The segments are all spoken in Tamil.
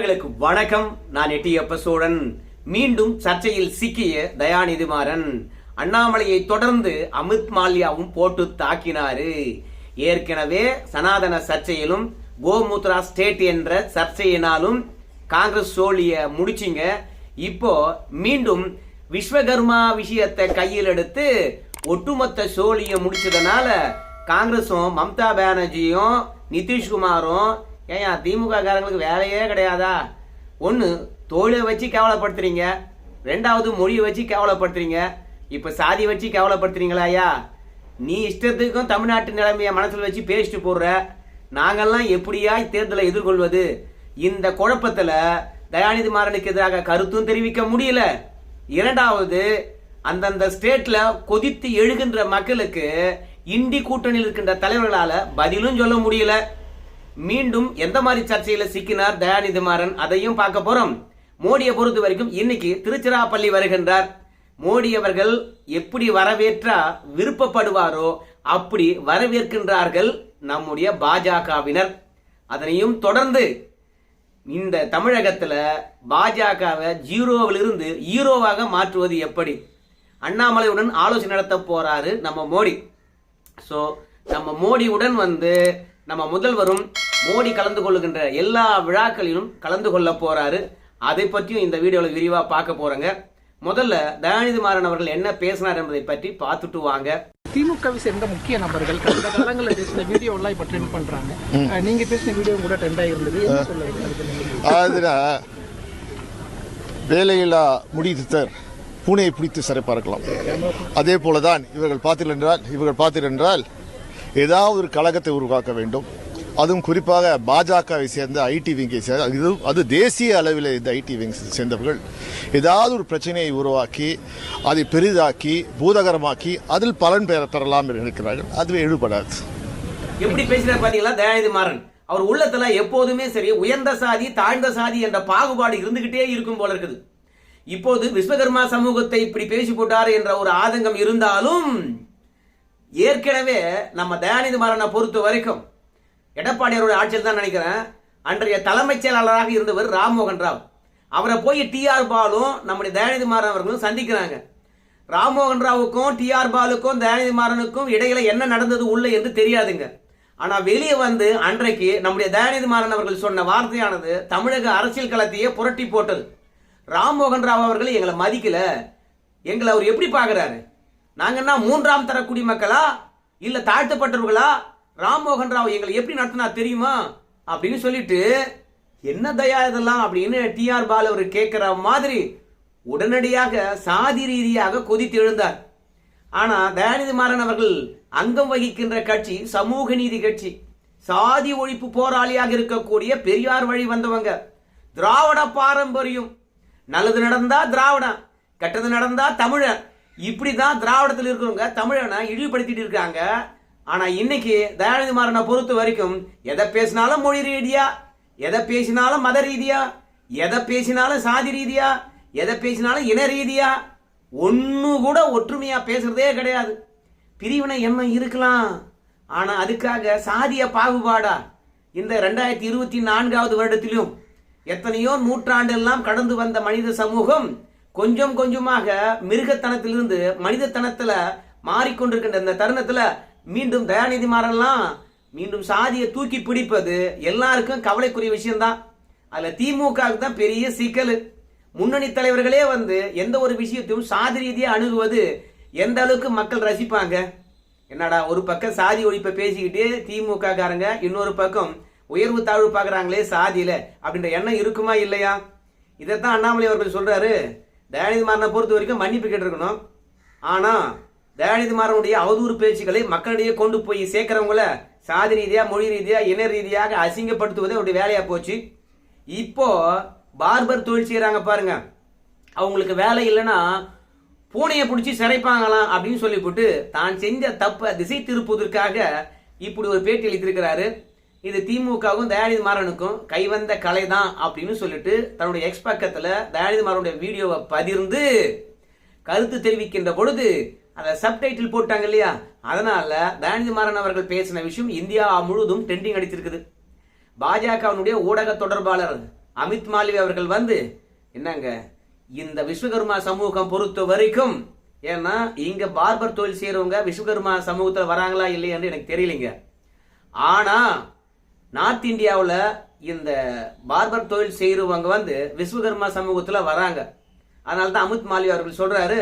நண்பர்களுக்கு வணக்கம். நான் எட்டியப்ப சோழன் மீண்டும் சர்ச்சையில் சிக்கிய தயாநிதி மாறன். அண்ணாமலையை தொடர்ந்து அமித் மால்யாவும் போட்டு தாக்கினாரு. ஏற்கனவே சனாதன சர்ச்சையிலும் கோமுத்ரா ஸ்டேட் என்ற சர்ச்சையினாலும் காங்கிரஸ் சோழிய முடிச்சிங்க. இப்போ மீண்டும் விஸ்வகர்மா விஷயத்தை கையில் எடுத்து ஒட்டுமொத்த சோழிய முடிச்சதுனால காங்கிரஸும் மம்தா பானர்ஜியும் நிதிஷ்குமாரும் ஏன் திமுக காரங்களுக்கு வேலையே கிடையாதா? ஒன்று தோலை வச்சு கேவலப்படுத்துறீங்க. ரெண்டாவது மொழியை வச்சு கேவலப்படுத்துறீங்க. இப்போ சாதி வச்சு கேவலப்படுத்துறீங்களா ஐயா? நீ இஷ்டத்துக்கும் தமிழ்நாட்டு நிலைமையை மனசில் வச்சு பேசிட்டு போடுற. நாங்கள்லாம் எப்படியா தேர்தலை எதிர்கொள்வது? இந்த குழப்பத்தில் தயாநிதி மாறனுக்கு எதிராக கருத்தும் தெரிவிக்க முடியல. இரண்டாவது அந்தந்த ஸ்டேட்ல கொதித்து எழுகின்ற மக்களுக்கு இண்டி கூட்டணியில் இருக்கின்ற தலைவர்களால பதிலும் சொல்ல முடியல. மீண்டும் எந்த மாதிரி சர்ச்சையில சிக்கினார் தயாநிதி மாறன் அதையும் பார்க்க போறோம். மோடியை பொறுத்த வரைக்கும் இன்னைக்கு திருச்சிராப்பள்ளி வருகின்றார். மோடி அவர்கள் எப்படி வரவேற்றா விருப்பப்படுவாரோ அப்படி வரவேற்கின்றார்கள் நம்முடைய பாஜகவினர். அதனையும் தொடர்ந்து இந்த தமிழகத்தில் பாஜகவை ஜீரோவிலிருந்து ஹீரோவாக மாற்றுவது எப்படி? அண்ணாமலையுடன் ஆலோசனை நடத்த போறாரு நம்ம மோடி. ஸோ நம்ம மோடியுடன் வந்து நம்ம முதல்வரும் மோடி கலந்து கொள்ளுகின்ற எல்லா விழாக்களிலும் கலந்து கொள்ள போறாரு. அதை பற்றியும் இந்த வீடியோவில் விரிவாக பார்க்க போறோங்க. முதல்ல தயாநிதி மாறன் அவர்கள் என்ன பேசினார் என்பதை பற்றி பார்த்துட்டு வாங்க. திமுகவை சேர்ந்த முக்கிய நபர்கள் கடந்த காலங்களில் பேசின வீடியோ எல்லாம் இப்ப ட்ரெண்ட் பண்றாங்க. நீங்க பேசின வீடியோ கூட ட்ரெண்ட் ஆகிருந்தது? அதுனா வேலையில்லா முடித்தர் பூனையை பிடித்து சிறை பார்க்கலாம் அதே போலதான் இவர்கள் பார்த்தீர்கள் என்றால் இவர்கள் பார்த்தீர்கள் என்றால் ஏதாவது ஒரு கழகத்தை உருவாக்க வேண்டும். அதுவும் குறிப்பாக பாஜகவை சேர்ந்த ஐடி விங்கை சேர்ந்த இது அது தேசிய அளவில் இந்த ஐடி விங் சேர்ந்தவர்கள். ஏதாவது ஒரு பிரச்சனையை உருவாக்கி அதை பெரிதாக்கி பூதகரமாக்கி அதில் பலன் பெற பெறலாம் என்று அதுவே எழுபடாது. எப்படி பேசினார் பார்த்தீங்களா தயாநிதி மாறன். அவர் உள்ளத்துல எப்போதுமே சரி உயர்ந்த சாதி தாழ்ந்த சாதி என்ற பாகுபாடு இருந்துகிட்டே இருக்கும் போல இருக்குது. இப்போது விஸ்வகர்மா சமூகத்தை இப்படி பேசி போட்டார் என்ற ஒரு ஆதங்கம் இருந்தாலும் ஏற்கனவே நம்ம தயாநிதி மாறனை பொறுத்த வரைக்கும் எடப்பாடியாரோட ஆட்சியில் தான் நினைக்கிறேன். அன்றைய தலைமைச் செயலாளராக இருந்தவர் ராம்மோகன் ராவ். அவரை போய் டிஆர் பாலும் நம்முடைய தயாநிதி மாறன் அவர்களும் சந்திக்கிறாங்க. ராம்மோகன் ராவுக்கும் டிஆர் பாலுக்கும் தயாநிதி மாறனுக்கும் இடையில என்ன நடந்தது உள்ள என்று தெரியாதுங்க. ஆனால் வெளியே வந்து அன்றைக்கு நம்முடைய தயாநிதி மாறன் அவர்கள் சொன்ன வார்த்தையானது தமிழக அரசியல் களத்தையே புரட்டி போட்டது. ராம்மோகன் ராவ் அவர்கள் எங்களை மதிக்கல. எங்களை அவர் எப்படி பார்க்குறாரு? நாங்க என்ன மூன்றாம் தர குடிமக்களா? இல்ல தாழ்த்தப்பட்டவர்களா? ராம்மோகன் ராவ் எங்களை எப்படி நடத்தினா தெரியுமா? அப்படின்னு சொல்லிட்டு என்ன தயா இதெல்லாம்? அப்படின்னு டிஆர் பால் அவர் கேட்கிற மாதிரி உடனடியாக சாதி ரீதியாக கொதித்து எழுந்தார். ஆனா தயாநிதி மாறன் அவர்கள் அங்கம் வகிக்கின்ற கட்சி சமூக நீதி கட்சி சாதி ஒழிப்பு போராளியாக இருக்கக்கூடிய பெரியார் வழி வந்தவங்க. திராவிட பாரம்பரியம். நல்லது நடந்தா திராவிடம் கெட்டது நடந்தா இப்படி தான் திராவிடத்தில் இருக்கிறவங்க தமிழனை இழிவுபடுத்திட்டு இருக்காங்க. ஆனால் இன்னைக்கு தயாநிதி மாறனை பொறுத்த வரைக்கும் எதை பேசினாலும் மொழி ரீதியா எதை பேசினாலும் மத ரீதியா எதை பேசினாலும் சாதி ரீதியா எதை பேசினாலும் இன ரீதியா ஒன்று கூட ஒற்றுமையாக பேசுறதே கிடையாது. பிரிவினை எண்ணம் இருக்கலாம். ஆனால் அதுக்காக சாதிய பாகுபாடா? இந்த ரெண்டாயிரத்தி இருபத்தி நான்காவது வருடத்திலும் எத்தனையோ நூற்றாண்டெல்லாம் கடந்து வந்த மனித சமூகம் கொஞ்சம் கொஞ்சமாக மிருகத்தனத்திலிருந்து மனிதத்தனத்தில் மாறிக்கொண்டிருக்கின்ற இந்த தருணத்தில் மீண்டும் தயாநிதி மாறலாம் மீண்டும் சாதியை தூக்கி பிடிப்பது எல்லாருக்கும் கவலைக்குரிய விஷயம்தான். அதில் திமுகவுக்கு தான் பெரிய சிக்கல். முன்னணி தலைவர்களே வந்து எந்த ஒரு விஷயத்தையும் சாதி ரீதியாக அணுகுவது எந்த அளவுக்கு மக்கள் ரசிப்பாங்க? என்னடா ஒரு பக்கம் சாதி ஒழிப்பை பேசிக்கிட்டு திமுக காரங்க இன்னொரு பக்கம் உயர்வு தாழ்வு பார்க்குறாங்களே சாதியில் அப்படின்ற எண்ணம் இருக்குமா இல்லையா? இதைத்தான் அண்ணாமலை அவர்கள் சொல்கிறாரு தயாநிதிமாரனை பொறுத்த வரைக்கும் மன்னிப்பு கேட்டிருக்கணும். ஆனால் தயாநிதிமாரனுடைய அவதூறு பேச்சுக்களை மக்களிடையே கொண்டு போய் சேர்க்குறவங்கள சாதி ரீதியாக மொழி ரீதியாக இன ரீதியாக அசிங்கப்படுத்துவதே அவருடைய வேலையாக போச்சு. இப்போது பார்பர் தொழில் செய்கிறாங்க பாருங்க. அவங்களுக்கு வேலை இல்லைன்னா பூனையை பிடிச்சி சிறைப்பாங்களாம் அப்படின்னு சொல்லிவிட்டு தான் செஞ்ச தப்பை திசை திருப்புவதற்காக இப்படி ஒரு பேட்டி அளித்திருக்கிறாரு. இது திமுகவும் தயாநிதி மாறனுக்கும் கைவந்த கலை தான் அப்படின்னு சொல்லிட்டு தன்னுடைய எக்ஸ் பக்கத்துல தயாநிதி மாறனுடைய வீடியோவை பகிர்ந்து கருத்து தெரிவிக்கின்ற பொழுது அதை சப்டைட்டில் போட்டாங்க இல்லையா? அதனால தயாநிதி மாறன் அவர்கள் பேசின விஷயம் இந்தியா முழுவதும் ட்ரெண்டிங் அடிச்சிருக்குது. பாஜகவினுடைய ஊடக தொடர்பாளர் அமித் மாலவி அவர்கள் வந்து என்னங்க இந்த விஸ்வகர்மா சமூகம் பொறுத்த வரைக்கும் ஏன்னா இங்க பார்பர் தொழில் செய்யறவங்க விஸ்வகர்மா சமூகத்தில் வராங்களா இல்லையான்னு எனக்கு தெரியலைங்க. ஆனா நார்த் இந்தியாவில் இந்த பார்பர் தொழில் செய்கிறவங்க வந்து விஸ்வகர்மா சமூகத்தில் வராங்க. அதனால தான் அமித் மாலி அவர்கள் சொல்கிறாரு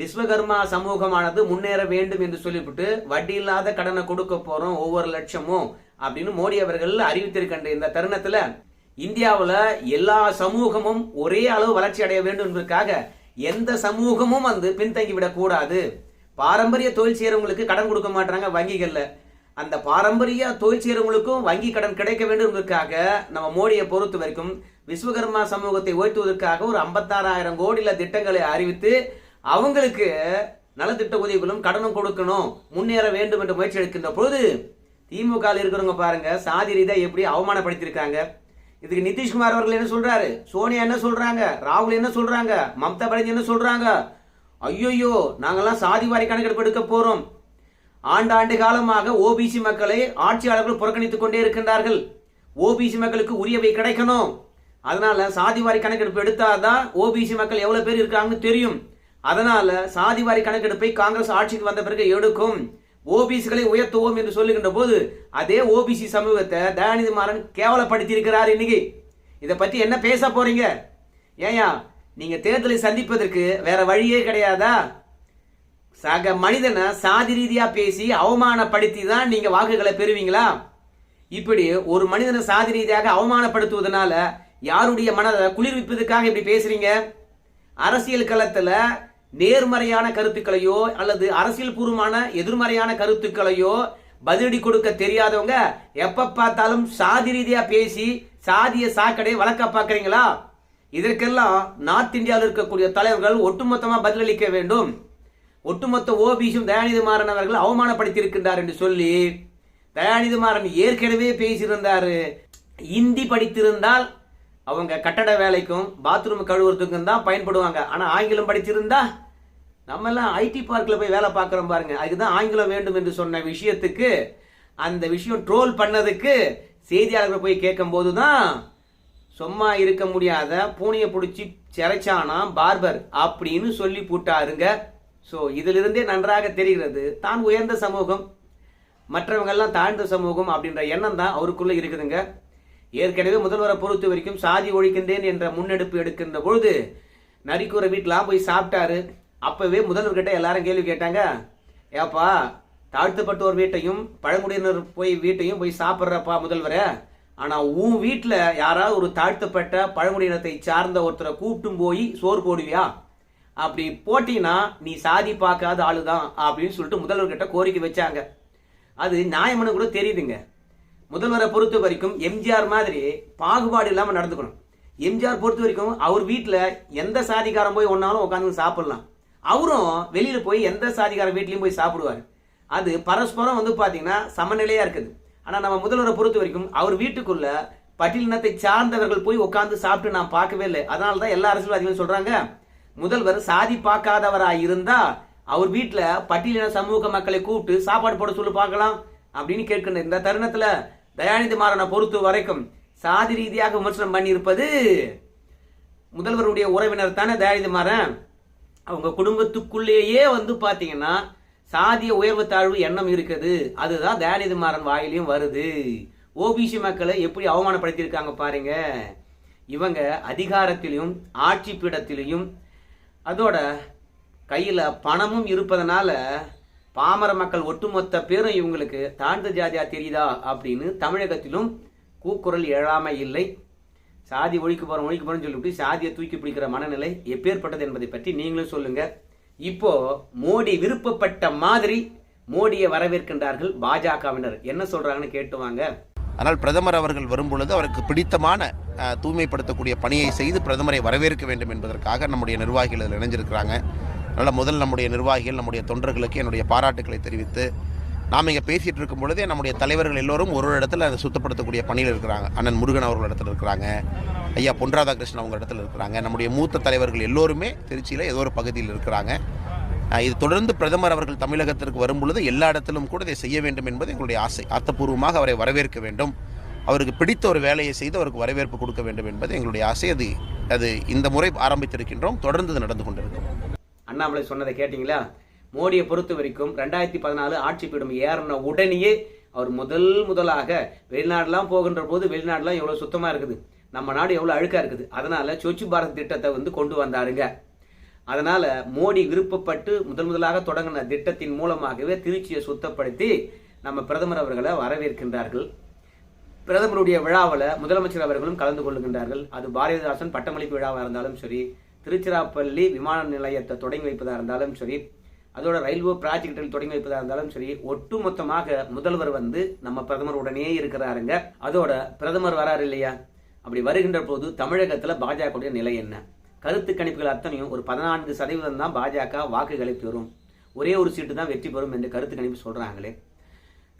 விஸ்வகர்மா சமூகமானது முன்னேற வேண்டும் என்று சொல்லிவிட்டு வட்டி இல்லாத கடனை கொடுக்க போகிறோம் ஒவ்வொரு லட்சமும் அப்படின்னு மோடி அவர்கள் அறிவித்திருக்கின்ற இந்த தருணத்தில் இந்தியாவில் எல்லா சமூகமும் ஒரே அளவு வளர்ச்சி அடைய வேண்டும் என்பதற்காக எந்த சமூகமும் வந்து பின்தங்கி விடக்கூடாது பாரம்பரிய தொழில் செய்கிறவங்களுக்கு கடன் கொடுக்க மாட்டாங்க வங்கிகளில். அந்த பாரம்பரிய தொழில் செய்கிறவங்களுக்கும் வங்கி கடன் கிடைக்க வேண்டும் என்பதற்காக நம்ம மோடியை பொறுத்த வரைக்கும் விஸ்வகர்மா சமூகத்தை உயர்த்துவதற்காக ஒரு ஐம்பத்தாறாயிரம் கோடியில் திட்டங்களை அறிவித்து அவங்களுக்கு நலத்திட்ட உதவிகளும் கடனும் கொடுக்கணும் முன்னேற வேண்டும் என்ற முயற்சி எடுக்கின்ற பொழுது திமுக இருக்கிறவங்க பாருங்க சாதி ரீதா எப்படி அவமானப்படுத்தியிருக்காங்க. இதுக்கு நிதிஷ்குமார் அவர்கள் என்ன சொல்றாரு? சோனியா என்ன சொல்றாங்க? ராகுல் என்ன சொல்றாங்க? மம்தா பானர்ஜி என்ன சொல்றாங்க? ஐயோயோ நாங்கெல்லாம் சாதி வாரி கணக்கெடுப்பு எடுக்க போறோம். ஆண்டாண்டு காலமாக ஓபிசி மக்களை ஆட்சியாளர்கள் புறக்கணித்துக் கொண்டே இருக்கின்றார்கள். ஓபிசி மக்களுக்கு உரியவை கிடைக்கணும். அதனால சாதிவாரி கணக்கெடுப்பு எடுத்தாதான் ஓபிசி மக்கள் எவ்வளவு பேர் இருக்காங்கன்னு தெரியும். அதனால சாதிவாரி கணக்கெடுப்பை காங்கிரஸ் ஆட்சிக்கு வந்த பிறகு எடுக்கும். ஓபிசிகளை உயர்த்துவோம் என்று சொல்லுகின்ற போது அதே ஓபிசி சமூகத்தை தயாநிதி மாறன் கேவலப்படுத்தி இருக்கிறார் இன்னைக்கு. இதை பத்தி என்ன பேச போறீங்க? ஏயா நீங்க தேர்தலை சந்திப்பதற்கு வேற வழியே கிடையாதா? சக மனிதனை சாதி ரீதியா பேசி அவமானப்படுத்தி தான் நீங்க வாக்குகளை பெறுவீங்களா? இப்படி ஒரு மனிதனை சாதி ரீதியாக அவமானப்படுத்துவதனால யாருடைய மனதை குளிர்விப்பதற்காக இப்படி பேசுறீங்க? அரசியல் களத்துல நேர்மறையான கருத்துக்களையோ அல்லது அரசியல் பூர்வமான எதிர்மறையான கருத்துக்களையோ பதிலடி கொடுக்க தெரியாதவங்க எப்ப பார்த்தாலும் சாதி ரீதியா பேசி சாதிய சாக்கடை வளர்க்க பார்க்குறீங்களா? இதற்கெல்லாம் நார்த் இந்தியாவில் இருக்கக்கூடிய தலைவர்கள் ஒட்டுமொத்தமா பதிலளிக்க வேண்டும். ஒட்டுமொத்த ஓபிசும் தயாநிதி மாறன் அவர்கள் அவமானப்படுத்தியிருக்கின்றார் என்று சொல்லி தயாநிதி மாறன் ஏற்கனவே பேசியிருந்தாரு. இந்தி படித்திருந்தால் அவங்க கட்டட வேலைக்கும் பாத்ரூம் கழுவுறதுக்கும் தான் பயன்படுவாங்க. ஆனால் ஆங்கிலம் படித்திருந்தா நம்ம எல்லாம் ஐடி பார்க்கில் போய் வேலை பார்க்குறோம் பாருங்க. அதுதான் ஆங்கிலம் வேண்டும் என்று சொன்ன விஷயத்துக்கு அந்த விஷயம் ட்ரோல் பண்ணதுக்கு செய்தியாளர்கள் போய் கேட்கும்போது தான் சும்மா இருக்க முடியாத பூனையை பிடிச்சி சிறைச்சானா பார்பர் அப்படின்னு சொல்லி போட்டாருங்க. ஸோ இதிலிருந்தே நன்றாக தெரிகிறது தான் உயர்ந்த சமூகம் மற்றவங்கெல்லாம் தாழ்ந்த சமூகம் அப்படின்ற எண்ணம் தான் அவருக்குள்ளே இருக்குதுங்க. ஏற்கனவே முதல்வரை பொறுத்த வரைக்கும் சாதி ஒழிக்கின்றேன் என்ற முன்னெடுப்பு எடுக்கின்ற பொழுது நரிக்கூரை வீட்டிலாம் போய் சாப்பிட்டாரு. அப்பவே முதல்வர்கிட்ட எல்லாரும் கேள்வி கேட்டாங்க ஏப்பா தாழ்த்தப்பட்டோர் வீட்டையும் பழங்குடியினர் போய் வீட்டையும் போய் சாப்பிட்றப்பா முதல்வரை. ஆனால் உன் வீட்டில் யாராவது ஒரு தாழ்த்தப்பட்ட பழங்குடியினத்தை சார்ந்த ஒருத்தரை கூப்பிட்டும் போய் சோறு போடுவியா? அப்படி போட்டினா நீ சாதி பார்க்காத ஆளுதான் அப்படின்னு சொல்லிட்டு முதல்வர்கிட்ட கோரிக்கை வச்சாங்க. அது நியாயம்னு கூட தெரியுதுங்க. முதல்வரை பொறுத்த வரைக்கும் எம்ஜிஆர் மாதிரி பாகுபாடு இல்லாம நடந்துக்கணும். எம்ஜிஆர் பொறுத்த வரைக்கும் அவர் வீட்டில் எந்த சாதிக்காரன் போய் ஒன்னாலும் உட்காந்து சாப்பிடலாம். அவரும் வெளியில போய் எந்த சாதிக்காரன் வீட்லையும் போய் சாப்பிடுவார். அது பரஸ்பரம் வந்து பாத்தீங்கன்னா சமநிலையா இருக்குது. ஆனா நம்ம முதல்வரை பொறுத்த வரைக்கும் அவர் வீட்டுக்குள்ள பட்டியலினத்தை சார்ந்தவர்கள் போய் உட்காந்து சாப்பிட்டு நான் பார்க்கவே இல்லை. அதனால தான் எல்லா அரசியல்வாதிகளும் சொல்றாங்க முதல்வர் சாதி பார்க்காதவராக இருந்தா அவர் வீட்டுல பட்டியலின சமூக மக்களை கூப்பிட்டு சாப்பாடு போட சொல்லி பார்க்கலாம் அப்படின்னு கேட்கின்ற இந்த தருணத்துல தயாநிதி மாறனை பொறுத்த வரைக்கும் சாதி ரீதியாக விமர்சனம் பண்ணியிருப்பது முதல்வருடைய உறவினர் தானே தயாநிதி மாறன். அவங்க குடும்பத்துக்குள்ளேயே வந்து பாத்தீங்கன்னா சாதிய உயர்வு தாழ்வு எண்ணம் இருக்குது. அதுதான் தயாநிதி மாறன் வாயிலையும் வருது. ஓபிசி மக்களை எப்படி அவமானப்படுத்தியிருக்காங்க பாருங்க. இவங்க அதிகாரத்திலையும் ஆட்சி பீடத்திலையும் அதோட கையில் பணமும் இருப்பதனால பாமர மக்கள் ஒட்டுமொத்த பேரும் இவங்களுக்கு தாழ்ந்த ஜாதியாக தெரியுதா அப்படின்னு தமிழகத்திலும் கூக்குரல் எழாமை இல்லை. சாதி ஒழிக்க போகிறோம் ஒழிக்க போகிறோம்னு சொல்லிவிட்டு சாதியை தூக்கி பிடிக்கிற மனநிலை எப்பேற்பட்டது என்பதை பற்றி நீங்களும் சொல்லுங்கள் இப்போது மோடி விருப்பப்பட்ட மாதிரி மோடியை வரவேற்கின்றார்கள் பாஜகவினர். என்ன சொல்கிறாங்கன்னு கேட்டு வாங்க. ஆனால் பிரதமர் அவர்கள் வரும்பொழுது அவருக்கு பிடித்தமான தூய்மைப்படுத்தக்கூடிய பணியை செய்து பிரதமரை வரவேற்க வேண்டும் என்பதற்காக நம்முடைய நிர்வாகிகள் இதில் இணைஞ்சிருக்கிறாங்க. அதனால் முதல் நம்முடைய நிர்வாகிகள் நம்முடைய தொண்டர்களுக்கு என்னுடைய பாராட்டுக்களை தெரிவித்து நாம் இங்கே பேசிகிட்டு இருக்கும் பொழுதே நம்முடைய தலைவர்கள் எல்லோரும் ஒரு ஒரு இடத்துல அதை சுத்தப்படுத்தக்கூடிய பணியில் இருக்கிறாங்க. அண்ணன் முருகன் அவர்கள் இடத்துல இருக்கிறாங்க. ஐயா பொன் ராதாகிருஷ்ணன் அவங்க இடத்துல இருக்கிறாங்க. நம்முடைய மூத்த தலைவர்கள் எல்லோருமே திருச்சியில் ஏதோ ஒரு பகுதியில் இருக்கிறாங்க. இது தொடர்ந்து பிரதமர் அவர்கள் தமிழகத்திற்கு வரும்பொழுது எல்லா இடத்திலும் கூட இதை செய்ய வேண்டும் என்பது எங்களுடைய ஆசை. அர்த்தபூர்வமாக அவரை வரவேற்க வேண்டும். அவருக்கு பிடித்த ஒரு வேலையை செய்து அவருக்கு வரவேற்பு கொடுக்க வேண்டும் என்பது எங்களுடைய ஆசை. அது அது இந்த முறை ஆரம்பித்திருக்கின்றோம். தொடர்ந்து நடந்து கொண்டிருக்கும். அண்ணாமலை சொன்னதை கேட்டிங்களா? மோடியை பொறுத்த வரைக்கும் ரெண்டாயிரத்தி பதினாலு ஆட்சி பீடம் ஏறின உடனேயே அவர் முதல் முதலாக வெளிநாடுலாம் போகின்ற போது வெளிநாடுலாம் எவ்வளோ சுத்தமாக இருக்குது. நம்ம நாடு எவ்வளோ அழுக்காக இருக்குது. அதனால் சொச்சு பாரத் திட்டத்தை வந்து கொண்டு வந்தாருங்க. அதனால மோடி விருப்பப்பட்டு முதல் முதலாக தொடங்கின திட்டத்தின் மூலமாகவே திருச்சியை சுத்தப்படுத்தி நம்ம பிரதமர் அவர்களை வரவேற்கின்றார்கள். பிரதமருடைய விழாவில் முதலமைச்சர் அவர்களும் கலந்து கொள்கின்றார்கள். அது பாரதிதாசன் பட்டமளிப்பு விழாவாக இருந்தாலும் சரி திருச்சிராப்பள்ளி விமான நிலையத்தை தொடங்கி வைப்பதாக இருந்தாலும் சரி அதோட ரயில்வே ப்ராஜெக்டில் தொடங்கி வைப்பதாக இருந்தாலும் சரி ஒட்டுமொத்தமாக முதல்வர் வந்து நம்ம பிரதமர் உடனே இருக்கிறாருங்க. அதோட பிரதமர் வராரு இல்லையா? அப்படி வருகின்ற போது தமிழகத்தில் பாஜகவுடைய நிலை என்ன? கருத்து கணிப்புகள் அத்தனையும் ஒரு பதினான்கு சதவீதம் தான் பாஜக வாக்குகளை பெறும். ஒரே ஒரு சீட்டு தான் வெற்றி பெறும் என்று கருத்து கணிப்பு சொல்கிறாங்களே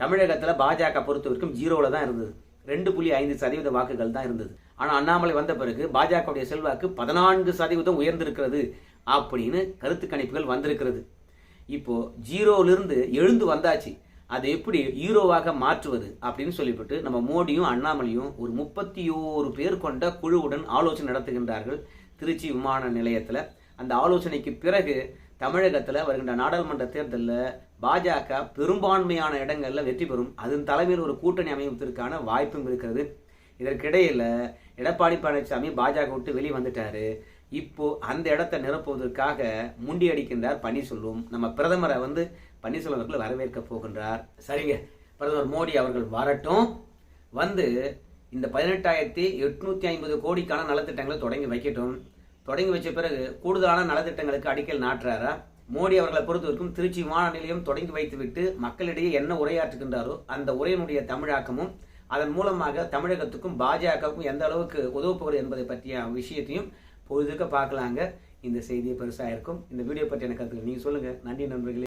தமிழகத்தில் பாஜக பொறுத்த வரைக்கும் ஜீரோவில் தான் இருந்தது. ரெண்டு புள்ளி ஐந்து சதவீத வாக்குகள் தான் இருந்தது. ஆனால் அண்ணாமலை வந்த பிறகு பாஜகவுடைய செல்வாக்கு பதினான்கு சதவீதம் உயர்ந்திருக்கிறது அப்படின்னு கருத்து கணிப்புகள் வந்திருக்கிறது. இப்போ ஜீரோவிலிருந்து எழுந்து வந்தாச்சு. அதை எப்படி ஹீரோவாக மாற்றுவது அப்படின்னு சொல்லிவிட்டு நம்ம மோடியும் அண்ணாமலையும் ஒரு முப்பத்தி ஓரு பேர் கொண்ட குழுவுடன் ஆலோசனை நடத்துகின்றார்கள். திருச்சி விமான நிலையத்தில் அந்த ஆலோசனைக்கு பிறகு தமிழகத்தில் வருகின்ற நாடாளுமன்ற தேர்தலில் பாஜக பெரும்பான்மையான இடங்களில் வெற்றி பெறும். அதன் தலைமையில் ஒரு கூட்டணி அமைப்பதற்கான வாய்ப்பும் இருக்கிறது. இதற்கிடையில் எடப்பாடி பழனிசாமி பாஜக விட்டு வெளியே வந்துட்டாரு. இப்போ அந்த இடத்த நிரப்புவதற்காக முண்டியடிக்கின்றார் பன்னீர்செல்வம். நம்ம பிரதமரை வந்து பன்னீர்செல்வம் அவர்கள் வரவேற்க போகின்றார். சரிங்க. பிரதமர் மோடி அவர்கள் வரட்டும். வந்து இந்த பதினெட்டாயிரத்தி எட்நூத்தி ஐம்பது கோடிக்கான நலத்திட்டங்களை தொடங்கி வைக்கட்டும். தொடங்கி வச்ச பிறகு கூடுதலான நலத்திட்டங்களுக்கு அடிக்கல் நாட்டுறாரா? மோடி அவர்களை பொறுத்தவரைக்கும் திருச்சி விமான நிலையம் தொடங்கி வைத்துவிட்டு மக்களிடையே என்ன உரையாற்றுகின்றாரோ அந்த உரையினுடைய தமிழாக்கமும் அதன் மூலமாக தமிழகத்துக்கும் பாஜகவுக்கும் எந்த அளவுக்கு உதவப்போகிறது என்பதை பற்றிய விஷயத்தையும் பொழுதுக்க பார்க்கலாங்க. இந்த செய்தியை பெருசாக இருக்கும். இந்த வீடியோ பற்றிய கருத்துக்கள் நீங்கள் சொல்லுங்கள் நன்றி நண்பர்களே.